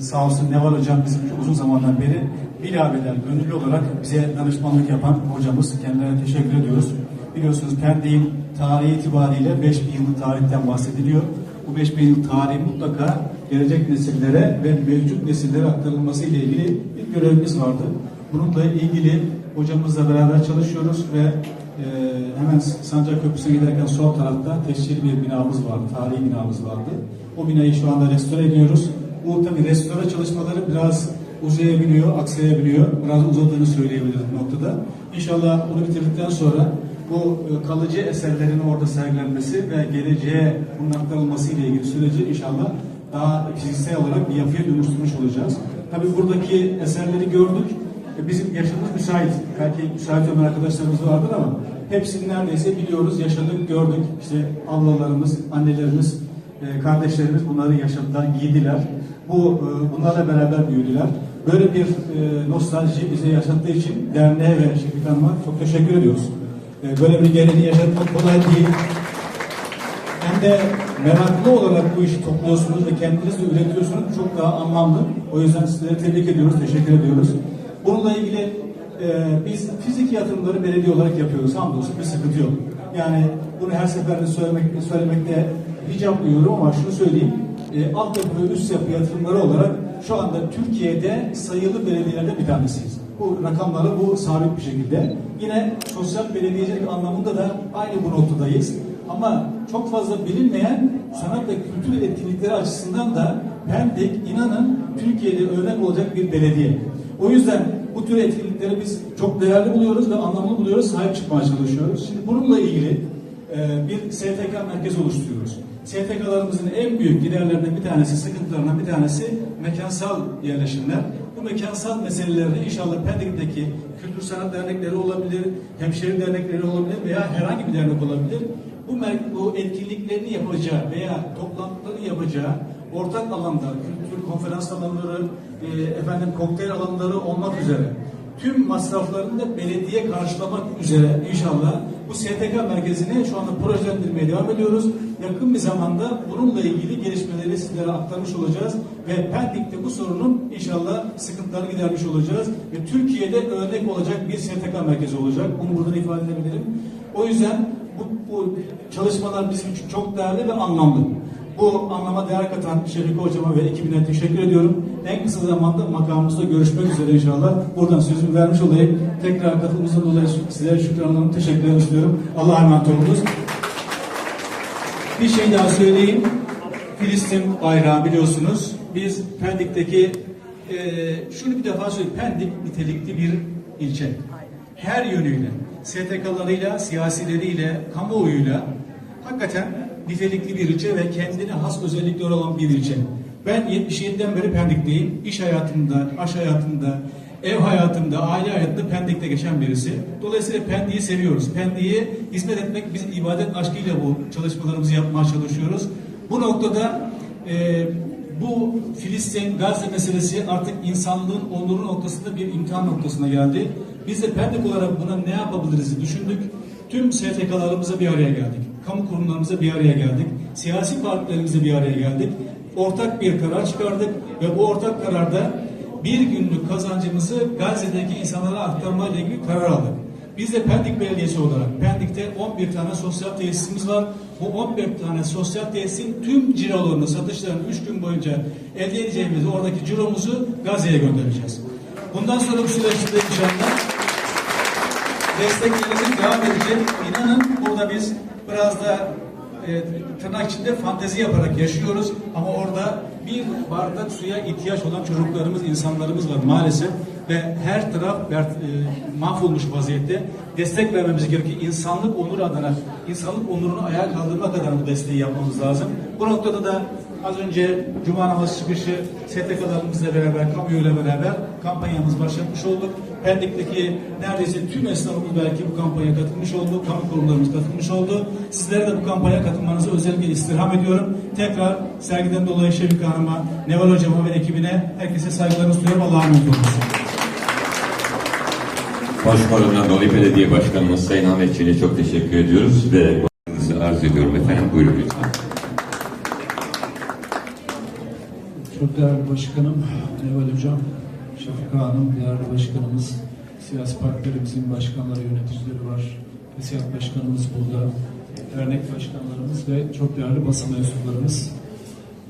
sağ olsun Neval Hocam bizim uzun zamandan beri bilabeder gönüllü olarak bize danışmanlık yapan hocamız. Kendilerine teşekkür ediyoruz. Biliyorsunuz Pendik'in tarihi itibariyle 5000 yıllık tarihten bahsediliyor. Bu 5000 yıl tarihi mutlaka gelecek nesillere ve mevcut nesillere aktarılması ile ilgili bir görevimiz vardı. Bununla ilgili hocamızla beraber çalışıyoruz ve e, hemen Sancak Köprüsü'ne giderken sol tarafta tescilli bir binamız vardı, tarihi binamız vardı. O binayı şu anda restore ediyoruz. Bu tabii restore çalışmaları biraz uzayabiliyor, aksayabiliyor. Biraz uzadığını söyleyebiliriz bu noktada. İnşallah bunu bitirdikten sonra bu e, kalıcı eserlerin orada sergilenmesi ve geleceğe bunun aktarılması ile ilgili süreci inşallah daha fiziksel olarak bir yapıya dönüştürmüş olacağız. Tabii buradaki eserleri gördük. E, Bizim yaşımız müsait. Belki müsait olan arkadaşlarımız vardır ama hepsini neredeyse biliyoruz, yaşadık, gördük. İşte ablalarımız, annelerimiz, e, kardeşlerimiz bunları yaşadılar, giydiler. Bu e, bunlarla beraber büyüdüler. Böyle bir e, nostalji bize yaşattığı için derneğe ve Şefik Hanım'a çok teşekkür ediyoruz. E, Böyle bir geleneği yaşatmak kolay değil. Hem de meraklı olarak bu işi topluyorsunuz ve kendiniz de üretiyorsunuz. Çok daha anlamlı. O yüzden sizlere tebrik ediyoruz, teşekkür ediyoruz. Bununla ilgili e, biz fiziki yatırımları belediye olarak yapıyoruz. Hamdolsun bir sıkıntı yok. Yani bunu her seferinde söylemek, söylemekte hicap duyuyorum ama şunu söyleyeyim. E, altyapı ve üst yapı yatırımları olarak şu anda Türkiye'de sayılı belediyelerde bir tanesiyiz. Bu rakamları bu sabit bir şekilde. Yine sosyal belediyecilik anlamında da aynı bu noktadayız. Ama çok fazla bilinmeyen sanat ve kültür etkinlikleri açısından da Pendik inanın Türkiye'de örnek olacak bir belediye. O yüzden bu tür etkinlikleri biz çok değerli buluyoruz ve anlamlı buluyoruz, sahip çıkmaya çalışıyoruz. Şimdi bununla ilgili bir STK merkezi oluşturuyoruz. STK'larımızın en büyük giderlerinden bir tanesi, sıkıntılarından bir tanesi mekansal yerleşimler. Bu mekansal meselelerde inşallah Pendik'teki kültür sanat dernekleri olabilir, hemşehri dernekleri olabilir veya herhangi bir dernek olabilir. Bu, bu etkinliklerini yapacağı veya toplantıları yapacağı ortak alanlar, kültür konferans alanları, e, efendim kokteyl alanları olmak üzere tüm masraflarını da belediye karşılamak üzere inşallah bu STK merkezini şu anda projelendirmeye devam ediyoruz. Yakın bir zamanda bununla ilgili gelişmeleri sizlere aktarmış olacağız ve Pendik'te bu sorunun inşallah sıkıntılarını gidermiş olacağız ve Türkiye'de örnek olacak bir STK merkezi olacak. Bunu buradan ifade edebilirim. O yüzden bu, bu çalışmalar bizim için çok değerli ve anlamlı. Bu anlama değer katan Şefik Hocama ve ekibine teşekkür ediyorum. En kısa zamanda makamımızda görüşmek üzere inşallah. Buradan sözümü vermiş olayım. Tekrar katılımınızdan dolayı sizlere şükranlarımı teşekkür istiyorum. Allah'a emanet olunuz. Bir şey daha söyleyeyim. Filistin bayrağı biliyorsunuz. Biz Pendik'teki e, şunu bir defa söyleyeyim. Pendik nitelikli bir ilçe. Her yönüyle, STK'larıyla, siyasileriyle, kamuoyuyla hakikaten nitelikli bir ilçe ve kendine has özellikleri olan bir ilçe. Ben 77'den beri Pendik'teyim. İş hayatımda, aş hayatımda, ev hayatımda, aile hayatında Pendik'te geçen birisi. Dolayısıyla Pendik'i seviyoruz. Pendik'e hizmet etmek, biz ibadet aşkıyla bu çalışmalarımızı yapmaya çalışıyoruz. Bu noktada e, bu Filistin, Gazze meselesi artık insanlığın onuru noktasında bir imtihan noktasına geldi. Biz de Pendik olarak buna ne yapabiliriz düşündük. Tüm STK'larımıza bir araya geldik. Kamu kurumlarımıza bir araya geldik. Siyasi partilerimize bir araya geldik. Ortak bir karar çıkardık ve bu ortak kararda bir günlük kazancımızı Gazze'deki insanlara aktarma ile ilgili karar aldık. Biz de Pendik Belediyesi olarak Pendik'te 11 tane sosyal tesisimiz var. Bu 11 tane sosyal tesisin tüm cirolarını, satışlarını 3 gün boyunca elde edeceğimiz oradaki ciromuzu Gazze'ye göndereceğiz. Bundan sonra bu süreçte inşallah desteklerimiz devam edecek. İnanın burada biz biraz da e, tırnak içinde fantezi yaparak yaşıyoruz ama orada bir bardak suya ihtiyaç olan çocuklarımız, insanlarımız var maalesef ve her taraf e, mahvolmuş vaziyette destek vermemiz gerekiyor. İnsanlık onur adına, insanlık onurunu ayağa kaldırmak adına bu desteği yapmamız lazım. Bu noktada da az önce Cuma namazı çıkışı STK'larımızla beraber, kamuoyuyla beraber kampanyamız başlatmış olduk. Pendik'teki neredeyse tüm esnafımız belki bu kampanyaya katılmış oldu. Kamu kurumlarımız katılmış oldu. Sizlere de bu kampanyaya katılmanızı özellikle istirham ediyorum. Tekrar sergiden dolayı Şevik Hanım'a, Neval Hocama ve ekibine herkese saygılarımı sunuyorum. Allah'a emanet olun. Konuşmalarından dolayı belediye başkanımız Sayın Ahmet Çelik'e çok teşekkür ediyoruz ve arz ediyorum efendim. Buyurun lütfen. Çok değerli başkanım, Neval Hocam, Şafika Hanım, değerli başkanımız, siyasi partilerimizin başkanları, yöneticileri var. Siyasi başkanımız burada, dernek başkanlarımız ve çok değerli basın mensuplarımız.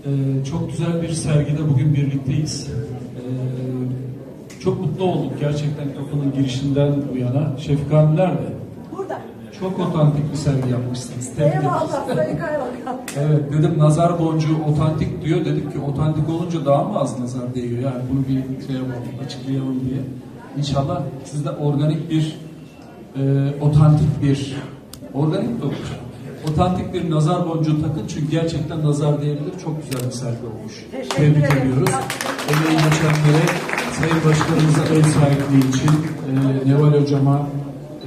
Ee, çok güzel bir sergide bugün birlikteyiz. Ee, çok mutlu olduk gerçekten kapının girişinden bu yana. Şefika Hanım nerede? Burada. Çok otantik bir sergi yapmışsınız. Tebrik Sayın Kaymakam. Evet dedim nazar boncuğu otantik diyor. Dedik ki otantik olunca daha mı az nazar değiyor? Yani bunu bir şey yapalım, açıklayalım diye. İnşallah siz de organik bir e, otantik bir organik de olur. Otantik bir nazar boncuğu takın çünkü gerçekten nazar değebilir. Çok güzel bir sergi olmuş. Teşekkür Tebrik ediyoruz. Emeği geçenlere, Sayın Başkanımıza ev sahipliği için, e, Neval Hocama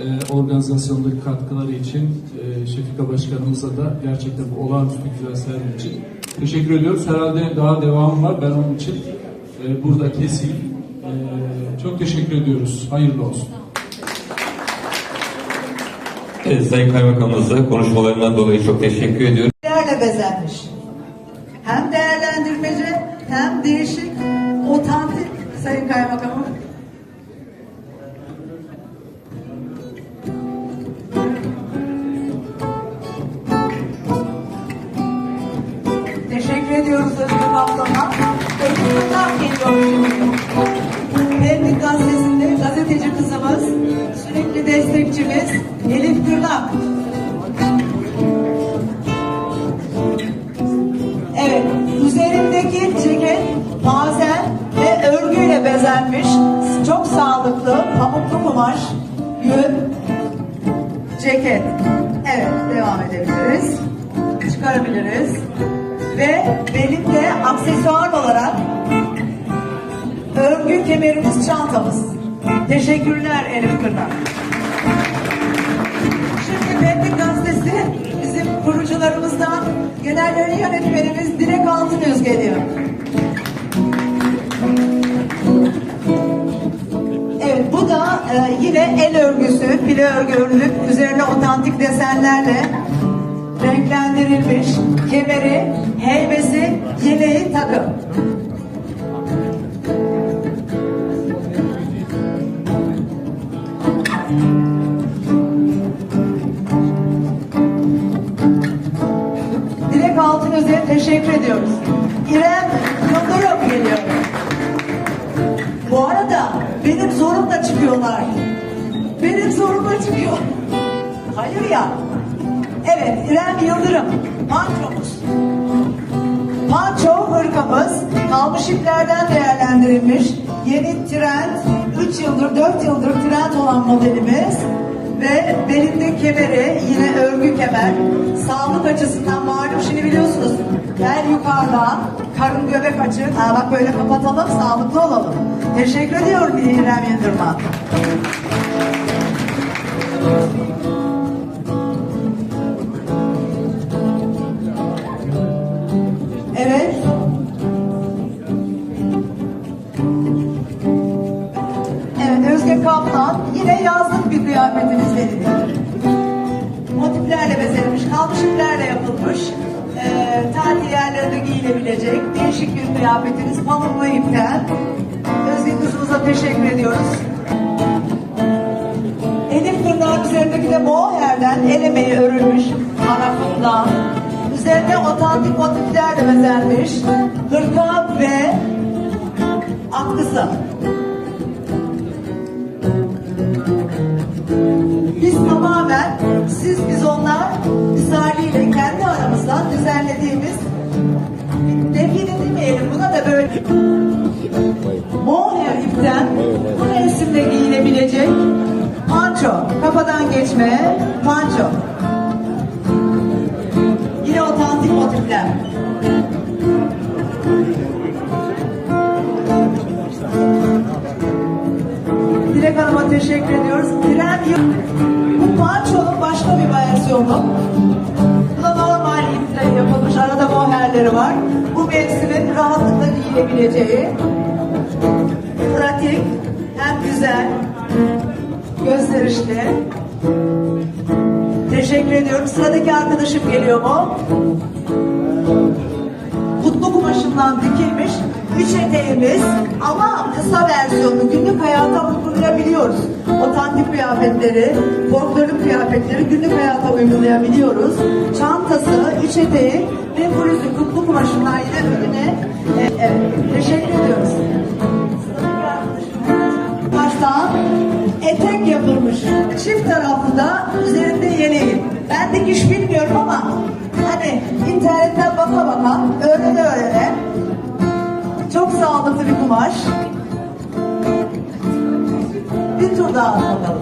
e, organizasyondaki katkıları için, e, Şefika Başkanımıza da gerçekten bu olağanüstü güzel sergi için teşekkür ediyoruz. Herhalde daha devam var. Ben onun için e, burada keseyim. E, çok teşekkür ediyoruz. Hayırlı olsun. Evet, Sayın Kaymakamımıza konuşmalarından dolayı çok teşekkür ediyorum. Bezenmiş. Hem değerlendirmeci Gürlak. Evet, üzerimdeki ceket bazen ve örgüyle bezenmiş, çok sağlıklı, pamuklu kumaş, yün, ceket. Evet, devam edebiliriz. Çıkarabiliriz. Ve belimde aksesuar olarak örgü kemerimiz, çantamız. Teşekkürler Elif Kırnak. Kurucularımızdan genel yayın yönetmenimiz Dilek Altınöz geliyor. Evet bu da e, yine el örgüsü, file örgü örülüp üzerine otantik desenlerle renklendirilmiş kemeri, heybesi, yeleği takım. Teşekkür ediyoruz. İrem Yıldırım geliyor. Bu arada benim zorumla çıkıyorlar. Benim zorumla çıkıyor. Hayır ya. Evet İrem Yıldırım. Mantromuz. Panço hırkamız kalmış iplerden değerlendirilmiş yeni trend 3 yıldır 4 yıldır trend olan modelimiz ve belinde kemeri yine örgü kemer sağlık açısından malum şimdi biliyorsunuz bel yukarıda. Karın göbek açık ha bak böyle kapatalım sağlıklı olalım. Teşekkür ediyorum İrem Yıldırım'a giyilebilecek değişik bir kıyafetimiz pamuklu ipten. Özge kızımıza teşekkür ediyoruz. Elif tırnağın üzerindeki de mohairden el emeği örülmüş haraflıkla. Üzerine otantik motiflerle bezenmiş hırka ve atkısı. Biz tamamen siz biz onlar misaliyle kendi aramızdan düzenlediğimiz da böyle mohair ipten bu mevsimde giyilebilecek panço kafadan geçme panço yine otantik motifler Dilek Hanım'a teşekkür ediyoruz. Tren bu pançonun başka bir versiyonu. Moherleri var. Bu mevsimin rahatlıkla giyilebileceği pratik hem güzel gösterişli. Teşekkür ediyorum. Sıradaki arkadaşım geliyor mu? Kumaşından dikilmiş üç eteğimiz ama kısa versiyonu günlük hayata uygulayabiliyoruz. Otantik kıyafetleri, folklorik kıyafetleri günlük hayata uygulayabiliyoruz. Çantası, üç eteği ve bluzu kutlu kumaşından yine önüne e, evet, teşekkür ediyoruz. Baştan etek yapılmış. Çift taraflı da üzerinde yeleği. Ben dikiş bilmiyorum ama hani internetten baka baka öğrene öğrene çok sağlıklı bir kumaş. Bir tur daha bakalım.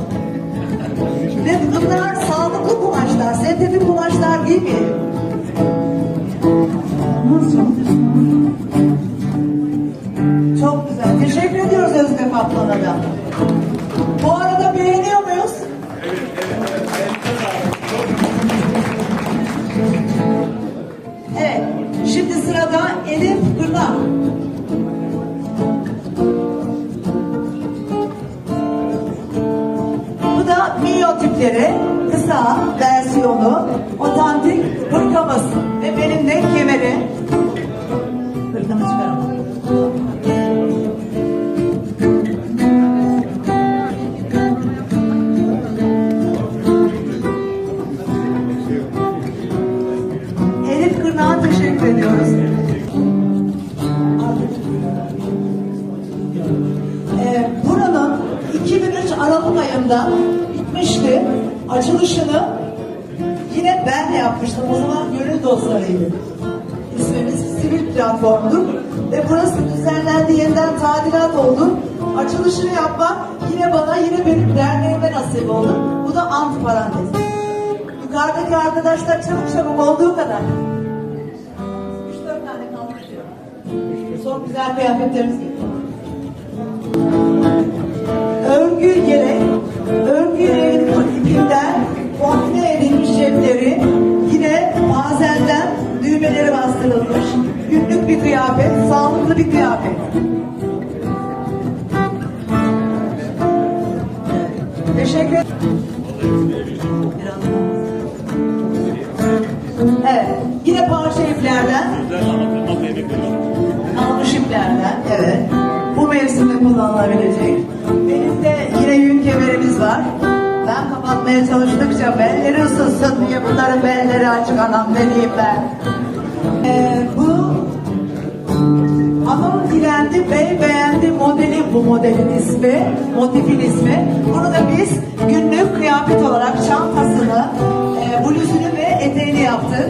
Ve bunlar sağlıklı kumaşlar, sentetik kumaşlar giymeyelim. Nasıl? Çok güzel. Teşekkür ediyoruz Özge Kaplan'a da. Bu arada beğeniyor muyuz? Evet. Şimdi sırada Elif Gırnak. Minyotipleri, kısa versiyonu, otantik hırkamız çabuk çabuk olduğu kadar. 3-4 tane kalmış diyor. Son güzel kıyafetlerimiz geliyor. Örgü yelek, örgü yeleğin ipinden kombine edilmiş cepleri, yine bazelden düğmeleri bastırılmış, günlük bir kıyafet, sağlıklı bir kıyafet. Teşekkür ederim. Evet. Kalmış iplerden. Evet. Bu mevsimde kullanılabilecek. Benim de yine yün kemerimiz var. Ben kapatmaya çalıştıkça belleri ısınsın diye bunların belleri açık anam ne diyeyim ben. Ee, bu Hanım dilendi, bey beğendi modeli bu modelin ismi, motifin ismi. Bunu da biz günlük kıyafet olarak çantasını, e, bluzunu ve eteğini yaptık.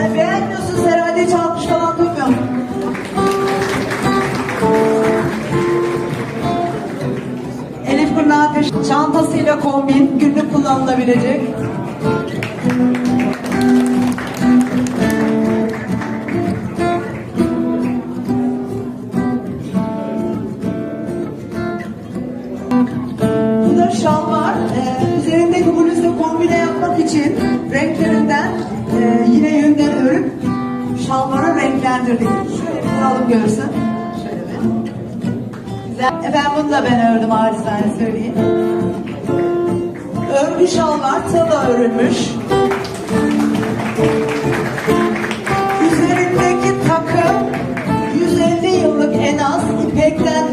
Hani beğenmiyorsunuz herhalde hiç alkış falan. Elif Kırnağ çantasıyla kombin, günlük kullanılabilecek. Görsün. Şöyle bir. Güzel. Efendim bunu da ben ördüm acizane söyleyeyim. Örgü şalvar tıla örülmüş. Üzerindeki takım 150 yıllık en az ipekten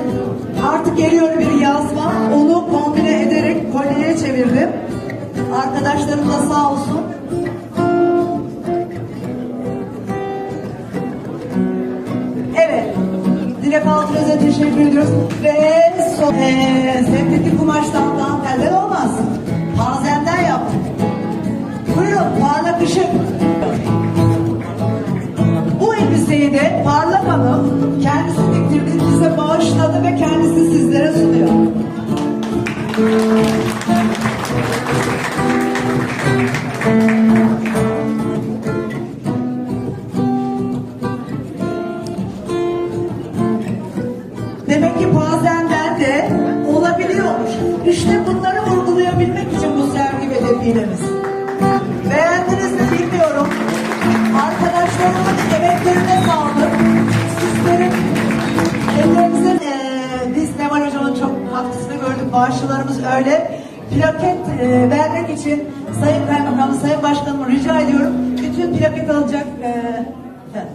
artık geliyor bir yazma. Onu kombine ederek kolyeye çevirdim. Arkadaşlarım da sağ olsun. Teşekkür ediyoruz. Ve son, ee, sentetik kumaştan danteller olmaz. Tazenden yaptık. Buyurun parlak ışık. Bu elbiseyi de Parlak Hanım kendisi diktirdi, bize bağışladı ve kendisi sizlere sunuyor. İşte bunları vurgulayabilmek için bu sergi ve defilemiz. Beğendiniz mi bilmiyorum. Arkadaşlarımın emeklerine sağlık. Sizlerin ellerinize eee biz Neval Hocam'ın çok katkısını gördük. Bağışçılarımız öyle. plaket e, vermek için Sayın Kaymakam, Sayın Başkanım rica ediyorum. Bütün plaket alacak. E, evet.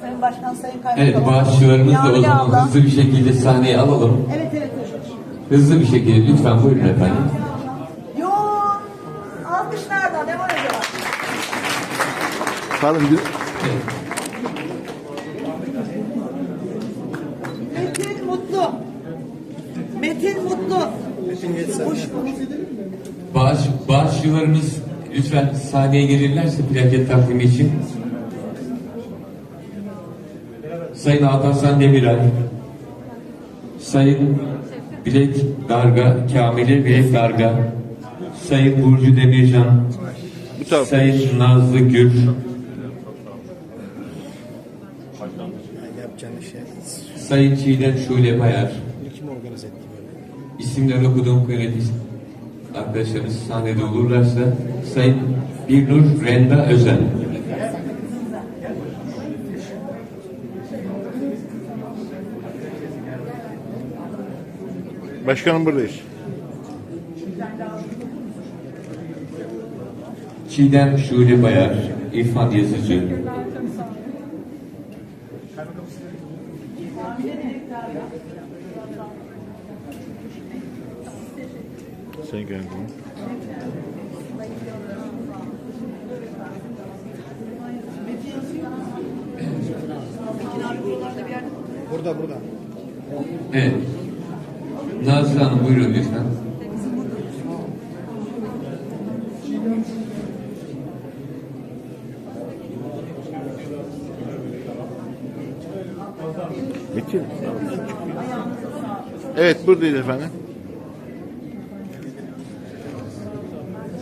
Sayın Başkan, Sayın Kaymakam. Evet bağışçılarımız da o zaman hızlı bir şekilde sahneye alalım. Evet. Hızlı bir şekilde lütfen buyurun efendim. Yo, alkış nereden? Ne var acaba? Pardon bir, Metin Mutlu. Metin Mutlu. Hoş Bağış, bağışçılarımız lütfen sahneye gelirlerse plaket takvimi için. Sayın Alparslan Demirel, Sayın Bilek Darga, Kamile Bilek Darga, Sayın Burcu Demircan. Sayın Nazlı Gül, Sayın Çiğdem Şule Bayar, isimleri okuduğum yönetici arkadaşlarımız sahnede olurlarsa Sayın Birnur Renda Özen. Başkanım buradayız. Çiğdem Şule Bayar, İrfan Yazıcı, Sayın Kaymakamım. Evet. Nazlı Hanım buyurun lütfen. Metin. Evet buradayız efendim.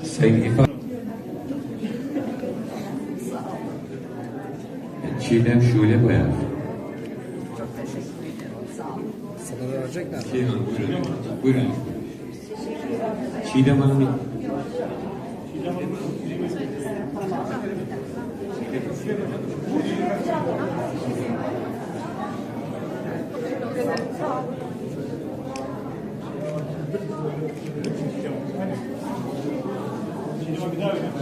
Sayın. Çiğdem Şule Bayar. Çiğdem Hanım buyurun. Buyurun. Çiğdem Hanım. Hayırlı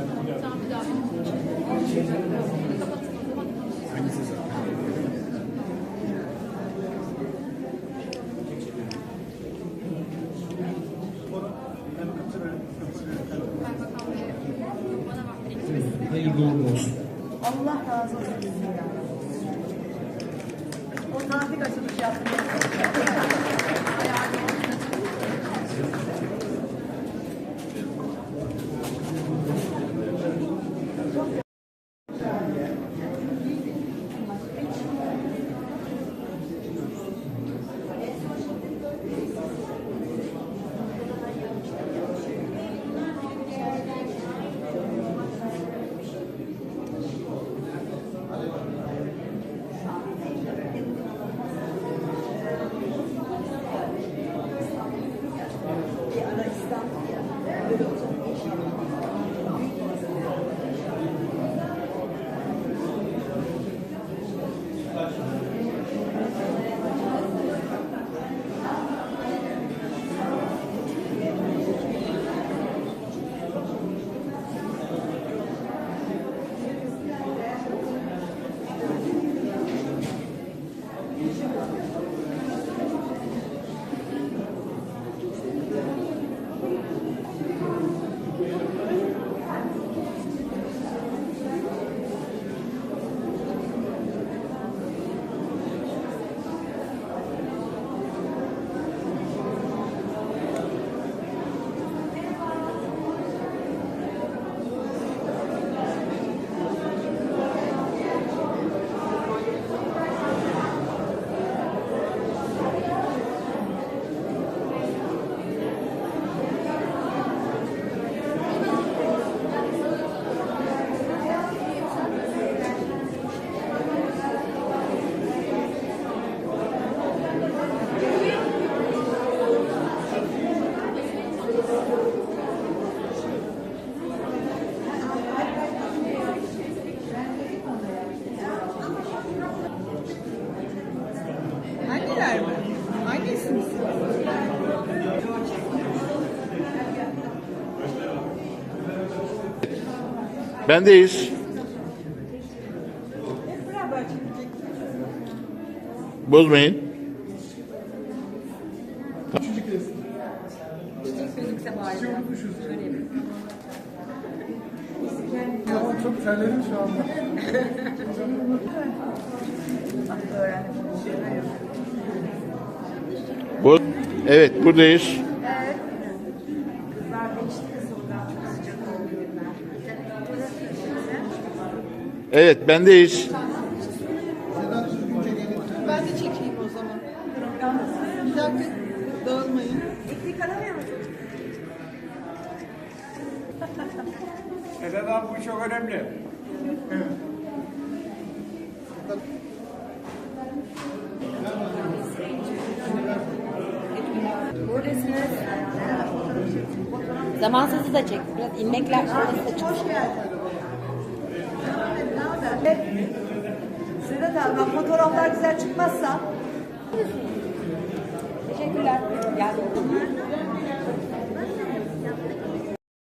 Bendeyiz. Bozmayın. Boz. Evet buradayız. Evet bendeyiz. Ben de çekeyim o zaman. Bir dakika dağılmayın. Sedat abi bu çok önemli. Buradasınız. Zamansızı da çek. Biraz ilmekler şurası da çık. Sedat abi bak fotoğraflar güzel çıkmazsa Teşekkürler. Geldim.